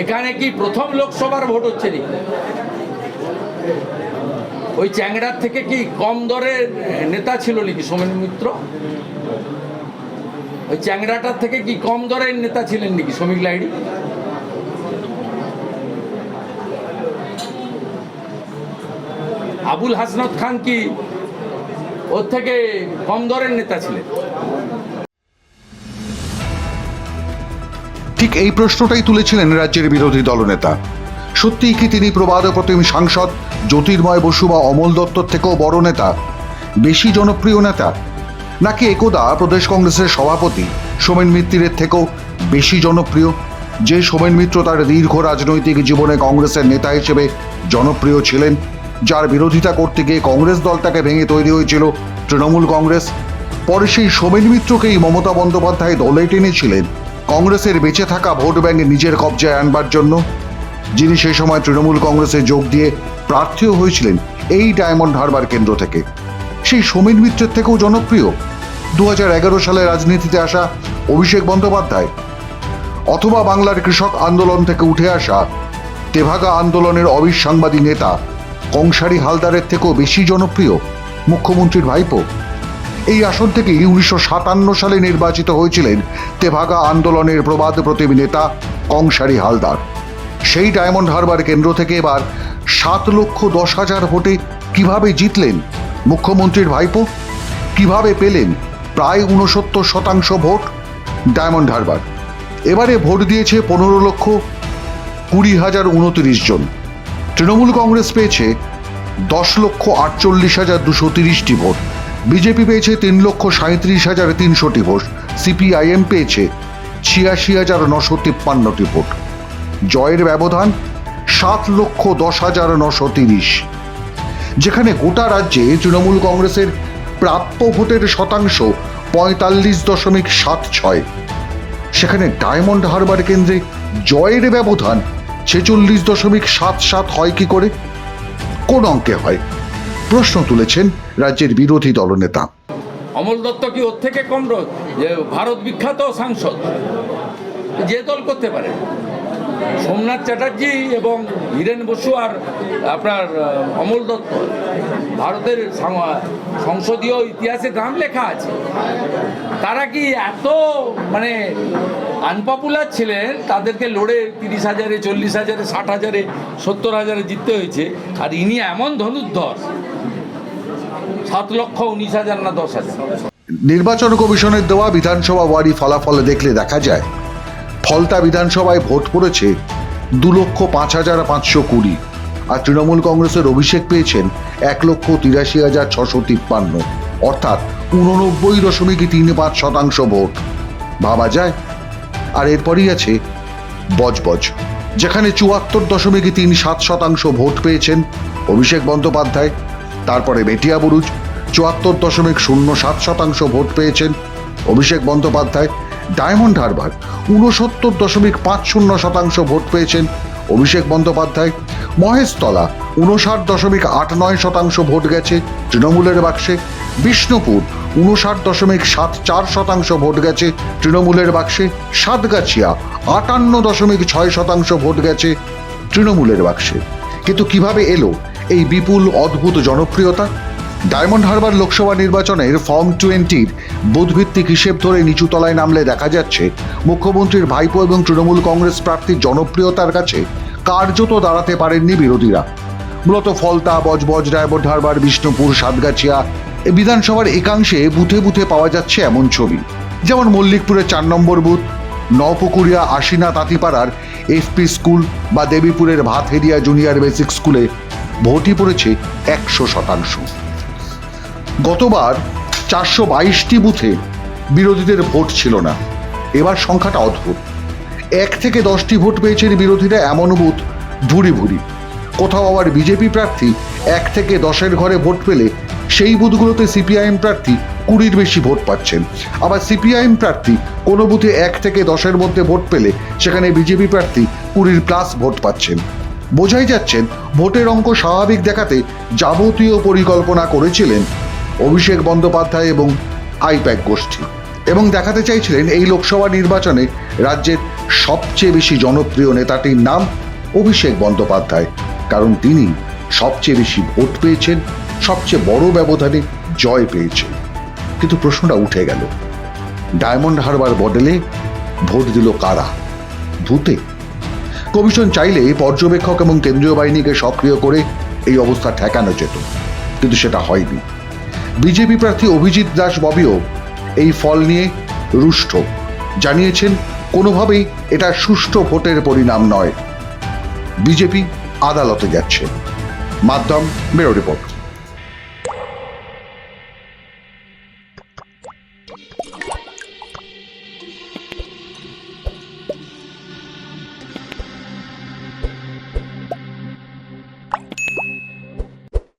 এখানে কি প্রথম লোকসভার ভোট হচ্ছে নি ওই চ্যাংড়ার থেকে কি কম দরের নেতা ছিল নাকি সোমেন মিত্র? ওই চ্যাংড়াটার থেকে কি কম দরের নেতা ছিলেন নাকি শ্রমিক লাইড়ি আবুল হাসনাত খান কি ওর থেকে কম দরের নেতা ছিলেন? ঠিক এই প্রশ্নটাই তুলেছিলেন রাজ্যের বিরোধী দলনেতা। সত্যিই কি তিনি প্রবাদ প্রতিম সাংসদ, জ্যোতির্ময় বসু বা অমল দত্তর থেকেও বড় নেতা, বেশি জনপ্রিয় নেতা, নাকি একদা প্রদেশ কংগ্রেসের সভাপতি সোমেন মিত্রের থেকেও বেশি জনপ্রিয়, যে সোমেন মিত্র তার দীর্ঘ রাজনৈতিক জীবনে কংগ্রেসের নেতা হিসেবে জনপ্রিয় ছিলেন, যার বিরোধিতা করতে গিয়ে কংগ্রেস দলটাকে ভেঙে তৈরি হয়েছিল তৃণমূল কংগ্রেস, পরে সেই সোমেন মিত্রকেই মমতা বন্দ্যোপাধ্যায় দলে টেনেছিলেন। কংগ্রেসের বেঁচে থাকা ভোট ব্যাংক নিজের কবজায় আনবার জন্য যিনি সেই সময় তৃণমূল কংগ্রেসে যোগ দিয়ে প্রার্থীও হয়েছিলেন এই ডায়মন্ড হারবার কেন্দ্র থেকে। সেই সোমেন মিত্রের থেকেও জনপ্রিয়। দু সালে রাজনীতিতে আসা অভিষেক বন্দ্যোপাধ্যায় অথবা বাংলার কৃষক আন্দোলন থেকে উঠে আসা তেভাগা আন্দোলনের অবিসাংবাদী নেতা কংসারী হালদারের থেকেও বেশি জনপ্রিয় মুখ্যমন্ত্রীর ভাইপো। এই আসন থেকেই উনিশশো সাতান্ন সালে নির্বাচিত হয়েছিলেন তেভাগা আন্দোলনের প্রবাদ প্রতিম নেতা কংসারী হালদার। সেই ডায়মন্ড হারবার কেন্দ্র থেকে এবার সাত লক্ষ দশ হাজার ভোটে কীভাবে জিতলেন মুখ্যমন্ত্রীর ভাইপো? কীভাবে পেলেন প্রায় উনসত্তর শতাংশ ভোট ডায়মন্ড হারবার? এবারে ভোট দিয়েছে পনেরো লক্ষ কুড়ি হাজার উনত্রিশ জন। তৃণমূল কংগ্রেস পেয়েছে দশ লক্ষ আটচল্লিশ হাজার দুশো তিরিশটি ভোট। বিজেপি পেয়েছে তিন লক্ষ সাঁত্রিশ হাজার তিনশোটি ভোট। সিপিআইএম পেয়েছে ছিয়াশি হাজার নশো তিপ্পান্নটি ভোট। জয়ের ব্যবধান সাত লক্ষ দশ হাজার নশো তিরিশ। যেখানে গোটা রাজ্যে তৃণমূল কংগ্রেসের প্রাপ্য ভোটের শতাংশ পঁয়তাল্লিশ দশমিক সাত ছয়। সেখানে ডায়মন্ড হারবার কেন্দ্রে জয়ের ব্যবধান ছেচল্লিশ দশমিক সাত সাত হয় কি করে? কোন অঙ্কে হয়? প্রশ্ন তুলেছেন রাজ্যের বিরোধী দলনেতা। অমল দত্ত কি ওর থেকে কম যে ভারত বিখ্যাত সাংসদ। যে দল করতে পারে। সোমনাথ চ্যাটার্জি এবং হীরেন বসু আর আপনার অমল দত্ত। ভারতের সংসদীয় ইতিহাসে নাম লেখা আছে। তারা কি এত মানে আনপপুলার ছিলেন? তাদেরকে লড়ে তিরিশ হাজারে, চল্লিশ হাজারে, ষাট হাজারে, সত্তর হাজারে জিততে হয়েছে। আর ইনি এমন ধনুর্ধর। সাত লক্ষ উনিশ হাজার না দশ হাজার। নির্বাচন কমিশনের দেওয়া বিধানসভা ওয়ারি ফলাফলে দেখলে দেখা যায় ফলতা বিধানসভায় ভোট পড়েছে দু লক্ষ পাঁচ হাজার পাঁচশো কুড়ি। আর তৃণমূল কংগ্রেসের অভিষেক পেয়েছেন এক লক্ষ তিরাশি হাজার ছশো তিপ্পান্ন। অর্থাৎ উননব্বই দশমিক তিন পাঁচ শতাংশ ভোট। ভাবা যায়? আর এরপরই আছে বজবজ, যেখানে চুয়াত্তর দশমিক তিন সাত শতাংশ ভোট পেয়েছেন অভিষেক বন্দ্যোপাধ্যায়। তারপরে বেটিয়া বুরুজ, চুয়াত্তর দশমিক শূন্য সাত শতাংশ ভোট পেয়েছেন অভিষেক বন্দ্যোপাধ্যায়। ডায়মন্ড হারবার উনসত্তর দশমিক পাঁচ শূন্য শতাংশ ভোট পেয়েছেন অভিষেক বন্দ্যোপাধ্যায়। মহেশতলা উনষাট দশমিক আট নয় শতাংশ ভোট গেছে তৃণমূলের বাক্সে। বিষ্ণুপুর উনষাট দশমিক সাত চার শতাংশ ভোট গেছে তৃণমূলের বাক্সে। সাতগাছিয়া, আটান্ন দশমিক ছয় শতাংশ ভোট গেছে তৃণমূলের বাক্সে। কিন্তু কীভাবে এলো এই বিপুল, অদ্ভুত জনপ্রিয়তা? ডায়মন্ড হারবার লোকসভা নির্বাচনের ফর্ম টোয়েন্টির বুধভিত্তিক হিসেব ধরে নিচুতলায় নামলে দেখা যাচ্ছে, মুখ্যমন্ত্রীর ভাইপো এবং তৃণমূল কংগ্রেস প্রার্থীর জনপ্রিয়তার কাছে কার্যত দাঁড়াতে পারেননি বিরোধীরা। মূলত ফলতা, বজবজ, ডায়মন্ড হারবার, বিষ্ণুপুর, সাতগাছিয়া বিধানসভার একাংশে বুথে বুথে পাওয়া যাচ্ছে এমন ছবি। যেমন মল্লিকপুরের চার নম্বর বুথ নপুকুরিয়া আশিনা, তাঁতিপাড়ার এফপি স্কুল বা দেবীপুরের ভাতহেরিয়া জুনিয়র বেসিক স্কুলে ভোটই পড়েছে একশো শতাংশ। গতবার চারশো বাইশটি বুথে বিরোধীদের ভোট ছিল না। এবার সংখ্যাটা অদ্ভুত। এক থেকে দশটি ভোট পেয়েছেন বিরোধীরা এমন বুথ ভুরি ভুরি কোথাও আবার বিজেপি প্রার্থী এক থেকে দশের ঘরে ভোট পেলে সেই বুথগুলোতে সিপিআইএম প্রার্থী কুড়ির বেশি ভোট পাচ্ছেন। আবার সিপিআইএম প্রার্থী কোনো বুথে এক থেকে দশের মধ্যে ভোট পেলে সেখানে বিজেপি প্রার্থী কুড়ির প্লাস ভোট পাচ্ছেন। বোঝাই যাচ্ছেন ভোটের অঙ্ক স্বাভাবিক দেখাতে যাবতীয় পরিকল্পনা করেছিলেন অভিষেক বন্দ্যোপাধ্যায় এবং আইপ্যাক গোষ্ঠী। এবং দেখাতে চাইছিলেন এই লোকসভা নির্বাচনে রাজ্যের সবচেয়ে বেশি জনপ্রিয় নেতাটির নাম অভিষেক বন্দ্যোপাধ্যায়। কারণ তিনি সবচেয়ে বেশি ভোট পেয়েছেন, সবচেয়ে বড় ব্যবধানে জয় পেয়েছেন। কিন্তু প্রশ্নটা উঠে গেল, ডায়মন্ড হারবার বডেলে ভোট দিল কারা? ভূতে? কমিশন চাইলে পর্যবেক্ষক এবং কেন্দ্রীয় বাহিনীকে সক্রিয় করে এই অবস্থা ঠেকানো যেত, কিন্তু সেটা হয়নি। বিজেপি প্রার্থী অভিজিৎ দাস ববিও এই ফল নিয়ে রুষ্ট। জানিয়েছেন, কোনোভাবেই এটা সুষ্ঠু ভোটের পরিণাম নয়। বিজেপি আদালতে যাচ্ছে। মাধ্যম বেরো রিপোর্ট।